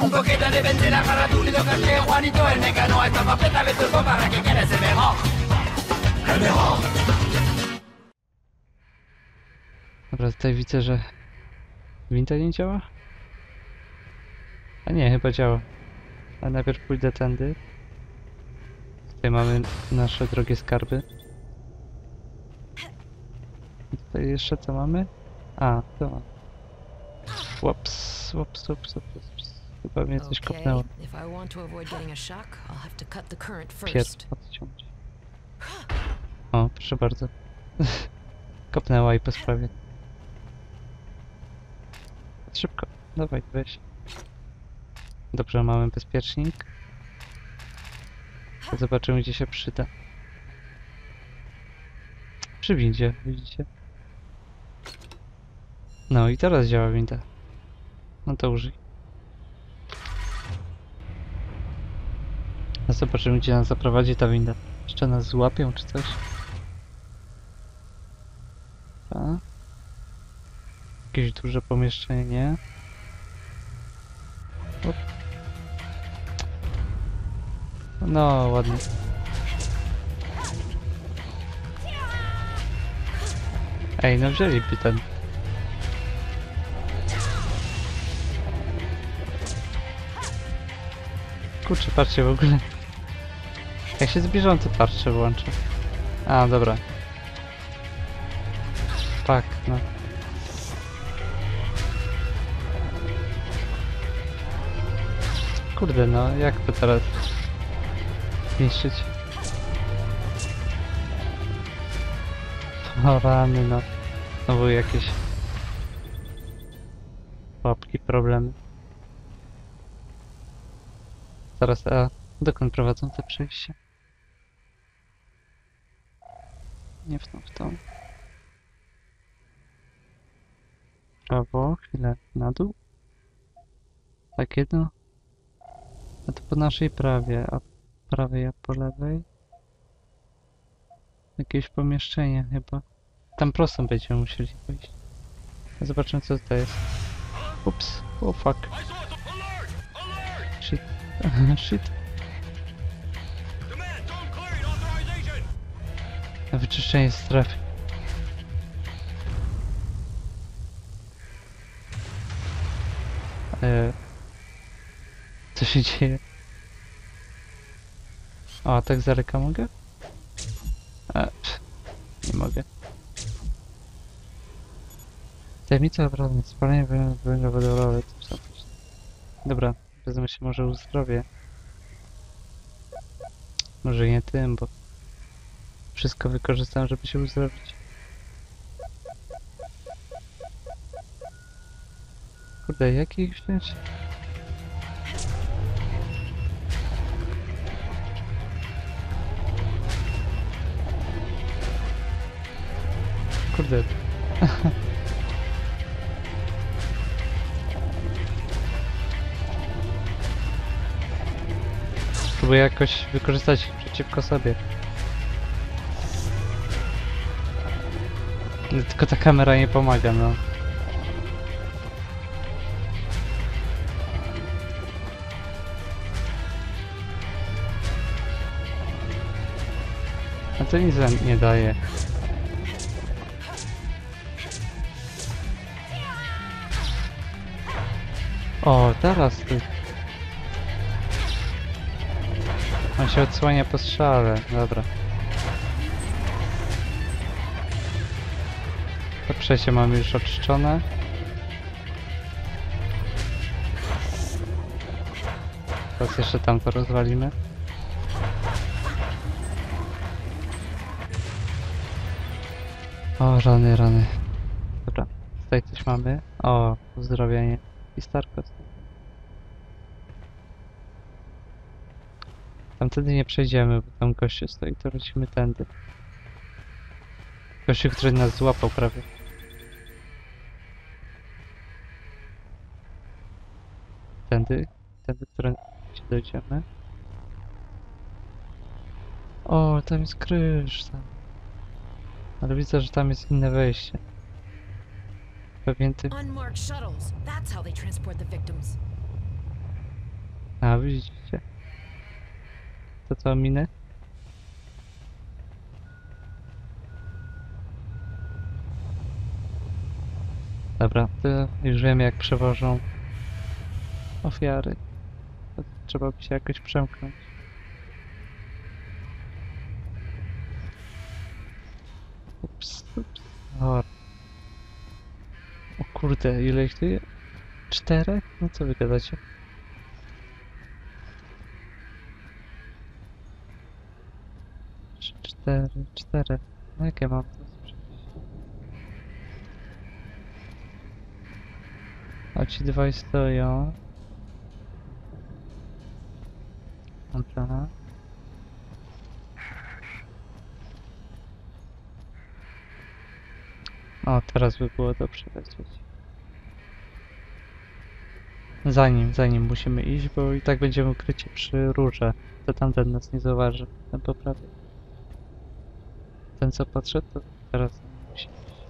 Un poquito de para tu Juanito el mecano, le turbo para que quede ese mejor. El mejor. Dobra, tutaj widzę, że winta nie działa? A nie, chyba działa. A najpierw pójdę tędy. Tutaj mamy nasze drogie skarby. I tutaj jeszcze co mamy? A, to. Łops, łops, łops, łops, Chyba mnie coś kopnęło. if I want to avoid getting a shock, I'll have to cut the current Pier first. odciąć. O, proszę bardzo. Kopnęła i po sprawie. Szybko, dawaj, weź. Dobrze, mamy bezpiecznik. Zobaczymy, gdzie się przyda. Przy windzie, widzicie? No i teraz działa winda. No to użyj. Zobaczymy, gdzie nas zaprowadzi ta winda. Jeszcze nas złapią, czy coś? A? Jakieś duże pomieszczenie, nie? Op. No, ładnie. Ej, no wzięliby ten. Kurczę, patrzcie w ogóle. Jak się zbliżam, to tarczę włączę. A, dobra. Tak, no. Kurde, no, jak to teraz zniszczyć? O rany, no. Znowu jakieś łapki, problemy. Zaraz, a dokąd prowadzą te przejścia? Nie w tą, w tą. Prawo, chwilę, na dół. Tak jedno. A to po naszej prawie, a po prawej, a po lewej. Jakieś pomieszczenie chyba. Tam prosto będziemy musieli pójść. Zobaczymy co tutaj jest. Ups, oh fuck. Shit. Shit. Wyczyszczenie strefy. E, co się dzieje? O, tak z daleka mogę? A, pff, nie mogę. Tajemnica obrony, spalenie węgla wodorowe, coś tam. Dobra, wezmę się może uzdrowię. Może nie tym, bo wszystko wykorzystam, żeby się uzdrowić. Kurde, jakich wziąć? Kurde. Spróbuję jakoś wykorzystać ich przeciwko sobie. Tylko ta kamera nie pomaga, no. A to nic nie daje. O, teraz ty. On się odsłania po strzale, dobra. To przejście mamy już oczyszczone. Teraz jeszcze tamto rozwalimy. O, rany, rany. Dobra, tutaj coś mamy. O, uzdrowienie. I Starkot. Tamtędy nie przejdziemy, bo tam gościu stoi, to lecimy tędy. Gościu, który nas złapał prawie. Tędy, tędy, które gdzie dojdziemy. O, tam jest krysz, tam. Ale widzę, że tam jest inne wejście. Pewnie victims. A, widzicie? To co, minę? Dobra, to już wiem jak przewożą ofiary. To trzeba by się jakoś przemknąć. Ups, ups. O, o kurde, ile ich tu jest? Czterech? No co wy gadacie? Cztery, cztery. No jak ja mam? A ci dwaj stoją. Dobra. O, teraz by było dobrze lecieć. Za nim, za nim musimy iść, bo i tak będziemy ukryci przy rurze. To tamten nas nie zauważy. Ten prawej. Ten co podszedł, to teraz za nim musi iść.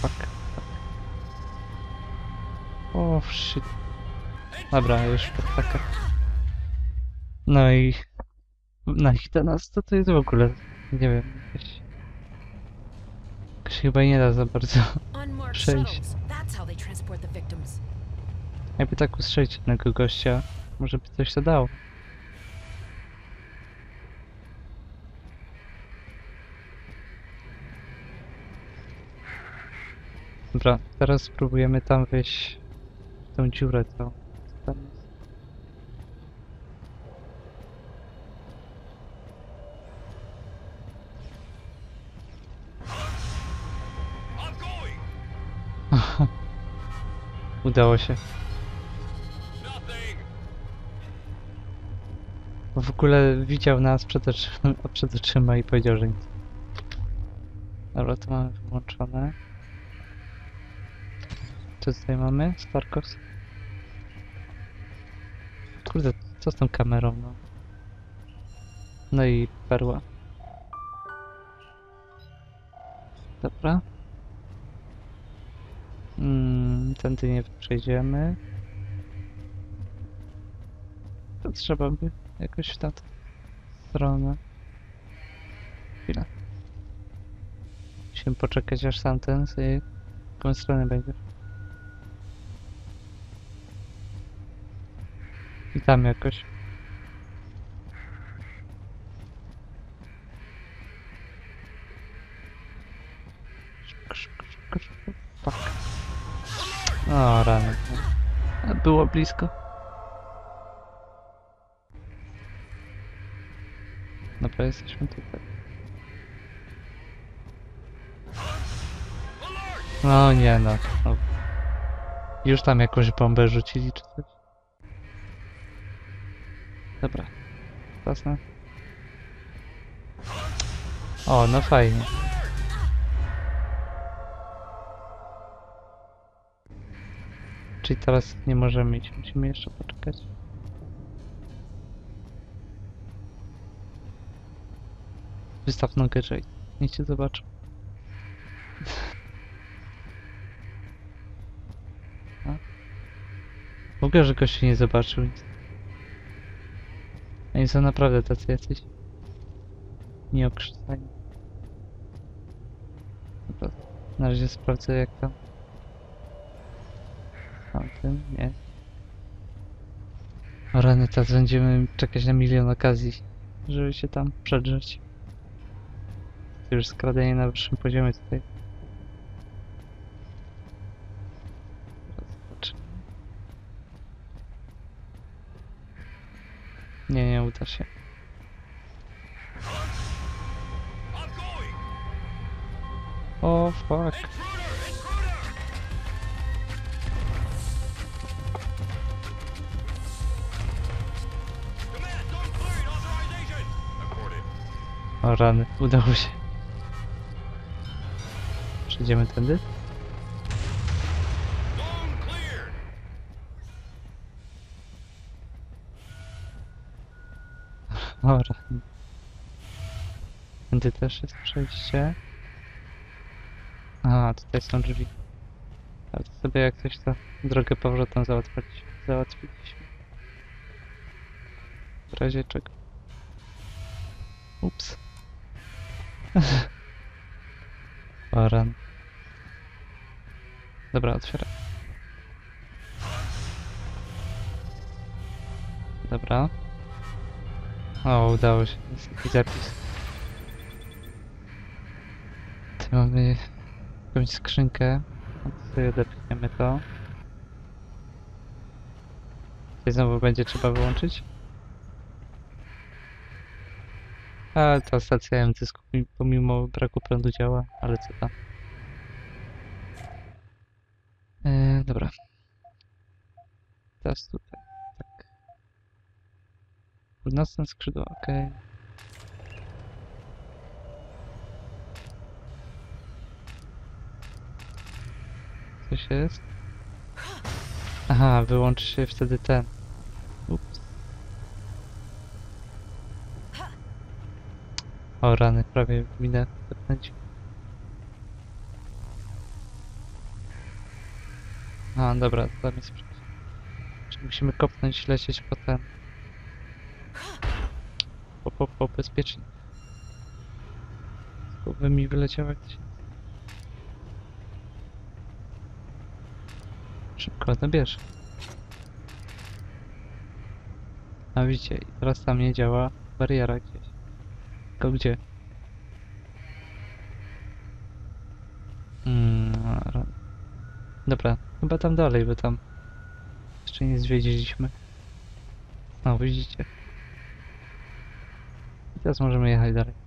Fuck, fuck. O, shit. Dobra, już taka. No i na ich do nas to to jest w ogóle, nie wiem, jakoś, jakoś chyba nie da za bardzo. Przejść. Jakby tak ustrzelić jednego gościa, może by coś to dało. Dobra, teraz spróbujemy tam wejść tą dziurę całą. Tam jest? Udało się. W ogóle widział nas przed, oczy, przed oczyma i powiedział, że nic. Dobra, to mamy wyłączone. Co tutaj mamy? Starkos? Kurde, co z tą kamerą, no? No i perła. Dobra. Mm, tędy nie przejdziemy. To trzeba by jakoś w tamtą stronę. Chwila. Musimy poczekać aż tamten w którą stronę będzie. I tam jakoś. Fuck. O, rany. Było blisko. Dobra, jesteśmy tutaj. No nie no. Już tam jakąś bombę rzucili czy coś. Dobra. Jasne. O, no fajnie. Czyli teraz nie możemy iść, musimy jeszcze poczekać. Wystaw nogę, Jay. Niech cię zobaczą. A? W ogóle, że gość się nie zobaczył. nic. Oni są naprawdę tacy jacyś nieokrzesani. Dobra, na razie sprawdzę jak tam. Tamtym, nie. O rany, teraz będziemy czekać na milion okazji, żeby się tam przedrzeć. Już skradanie na wyższym poziomie tutaj. Teraz zobaczymy. Nie, nie uda się. O, fuck. O rany, udało się. Przejdziemy tędy? Rany. Tędy też jest przejście. A, tutaj są drzwi. Ale sobie jak coś to drogę powrotem załatwiliśmy. załatwiliśmy. W razie czego. Ups. Baran. Dobra, otwieram. Dobra. O, udało się. Taki zapis. Tu mamy jakąś skrzynkę. No sobie odepchniemy to. Tutaj znowu będzie trzeba wyłączyć. A ta stacja mi- pomimo braku prądu działa, ale co tam. E, dobra. Teraz tutaj. Północne skrzydło, okej. Coś jest? Aha, wyłączy się wtedy ten. Ups. O rany, prawie minę zepnąć. A, dobra, tam jest musimy kopnąć, lecieć po ten. Po, po, po bezpiecznie. Głowy mi wyleciał jak się... Szybko, no. A widzicie, teraz tam nie działa bariera gdzieś. Tylko gdzie? Mm, ra- dobra, chyba tam dalej, bo tam jeszcze nie zwiedziliśmy. No, widzicie. Teraz możemy jechać dalej.